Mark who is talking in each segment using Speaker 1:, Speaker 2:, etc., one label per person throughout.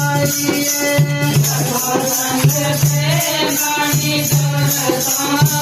Speaker 1: ਆਈਏ। ਹਰ ਰੰਗ ਤੇ ਬਾਣੀ ਸਰਸਾ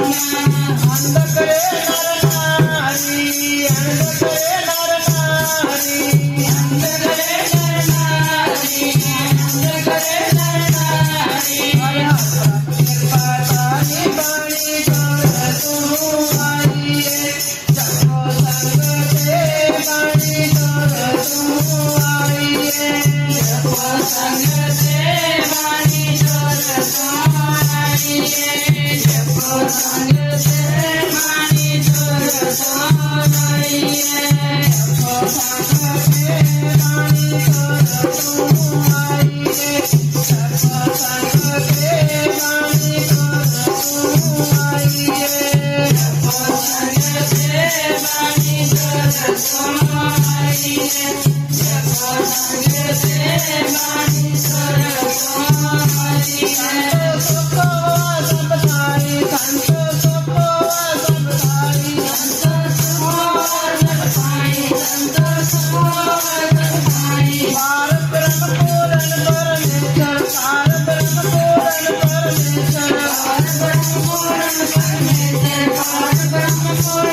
Speaker 1: Yeah. Yes.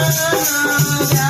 Speaker 1: Yeah.